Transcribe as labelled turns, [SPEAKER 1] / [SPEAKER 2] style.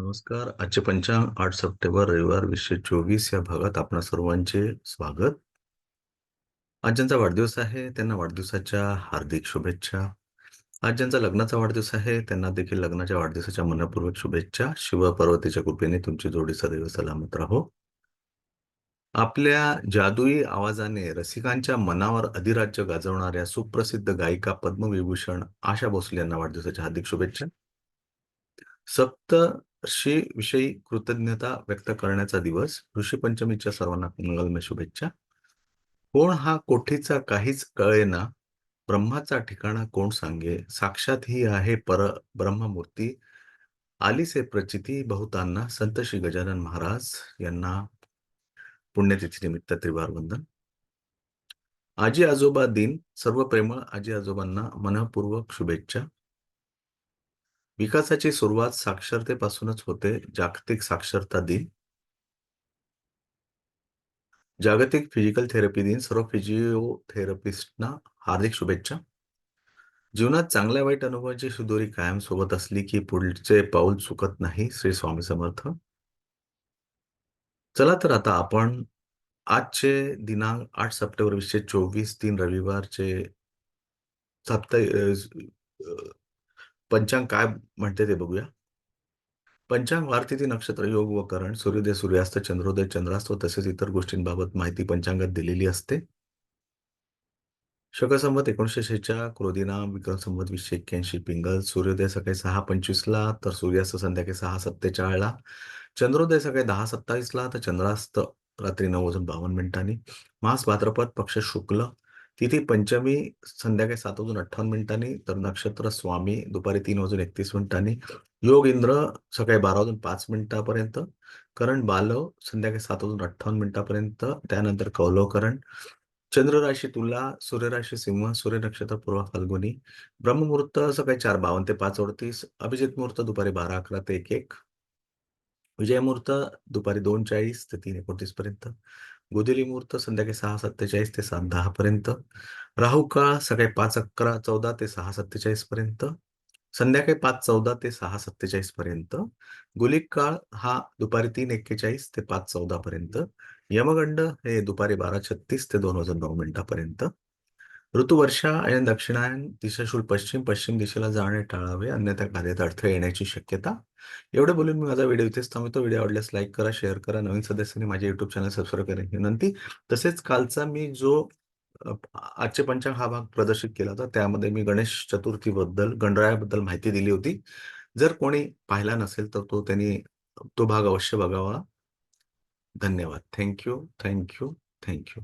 [SPEAKER 1] नमस्कार. आजचे पंचांग आठ सप्टेंबर रविवार वीसशे चोवीस या भागात आपणा सर्वांचे स्वागत. आज ज्यांचा वाढदिवस आहे त्यांना वाढदिवसाच्या हार्दिक शुभेच्छा. आज ज्यांचा लग्नाचा वाढदिवस आहे त्यांना देखील लग्नाच्या वाढदिवसाच्या मनपूर्वक शुभेच्छा. शिव पार्वतीच्या कृपेने तुमची जोडी सदैव सलामत राहो. आपल्या जादुई आवाजाने रसिकांच्या मनावर अधिराज्य गाजवणाऱ्या सुप्रसिद्ध गायिका पद्मविभूषण आशा भोसले यांना वाढदिवसाच्या हार्दिक शुभेच्छा. सप्त सप्तर्षी विषयी कृतज्ञता व्यक्त करण्याचा दिवस ऋषीपंचमीच्या सर्वांना मंगलमय शुभेच्छा. कोण हा कोठीचा काहीच कळेना ब्रह्माचा ठिकाणा कोण सांगे? साक्षात ही आहे पर ब्रह्ममूर्ती. आलीसे प्रचिती बहुतांना संत श्री गजानन महाराज यांना पुण्यतिथी निमित्त त्रिवार वंदन आजी आजोबा दिन सर्व प्रेमळ आजी आजोबांना मनपूर्वक शुभेच्छा. विकासाची सुरुवात साक्षरतेपासूनच होते. जागतिक साक्षरता दिन. जागतिक फिजिकल थेरपी दिन. सर्व फिजिओथेरपिस्टना हार्दिक शुभेच्छा. जीवनात चांगल्या वाईट अनुभवाची सुदोरी कायम सोबत असली की पुढचे पाऊल चुकत नाही श्री स्वामी समर्थ. चला तर आता आपण आजचे दिनांक आठ सप्टेंबर वीसशे चोवीस तीन रविवारचे सप्त पंचांग काय म्हणते ते बघूया. पंचांग वारतिथी नक्षत्र योग व करण सूर्योदय सूर्यास्त चंद्रोदय चंद्रास्त तसेच इतर गोष्टींबाबत माहिती पंचांगात दिलेली असते. शकसंमत एकोणीशे शेच्या क्रोधिना विक्रम संवत वीसशे एक्क्याऐंशी पिंगल सूर्योदय सकाळी सहा पंचवीसला तर सूर्यास्त संध्याकाळी सहा सत्तेचाळला चंद्रोदय सकाळी दहा सत्तावीसला तर चंद्रास्त रात्री नऊ वाजून बावन्न मिनिटांनी मास भाद्रपद पक्ष शुक्ल तिथे पंचमी संध्याकाळी सात वाजून अठ्ठावन्न मिनिटांनी तर नक्षत्र स्वामी दुपारी तीन वाजून एकतीस मिनिटांनी योग इंद्र सकाळी बारा वाजून पाच मिनिटापर्यंत करण बालव संध्याकाळी सात वाजून अठ्ठावन्न मिनिटापर्यंत त्यानंतर कौलवकरण चंद्र राशी तुला सूर्यराशी सिंह सूर्य नक्षत्र पूर्व फाल्गुनी ब्रह्ममुहूर्त सकाळी चार बावन्न ते पाच अडतीस अभिजित मुहूर्त दुपारी बारा अकरा ते एक एक विजयमुहूर्त दुपारी दोन चाळीस ते तीन एकोणतीस पर्यंत. गोदिली मुहूर्त संध्याकाळी सहा सत्तेचाळीस ते सात दहा पर्यंत. राहू काळ सकाळी पाच अकरा चौदा ते सहा सत्तेचाळीस पर्यंत. संध्याकाळी पाच चौदा ते सहा सत्तेचाळीस पर्यंत. गुलिक काळ हा दुपारी तीन एक्केचाळीस ते पाच चौदा पर्यंत. यमगंड हे दुपारी बारा छत्तीस ते दोन हजार नऊ मिनिटापर्यंत. ऋतुवर्षा आणि दक्षिणायन दिशाशूल पश्चिम पश्चिम दिशेला जाणे टाळावे अन्यथा कार्यात अडथळे येण्याची शक्यता. एवढे बोलून मी माझा व्हिडिओ इथेच थांबतो व्हिडिओ आवडल्यास लाईक करा शेअर करा. नवीन सदस्यांनी माझे युट्यूब चॅनल सबस्क्राईब करण्याची विनंती. तसेच कालचा मी जो आजचे पंचांग हा भाग प्रदर्शित केला होता त्यामध्ये मी गणेश चतुर्थीबद्दल गणरायाबद्दल माहिती दिली होती. जर कोणी पाहिला नसेल तर तो त्यांनी तो भाग अवश्य बघावा. धन्यवाद. Thank you thank you thank you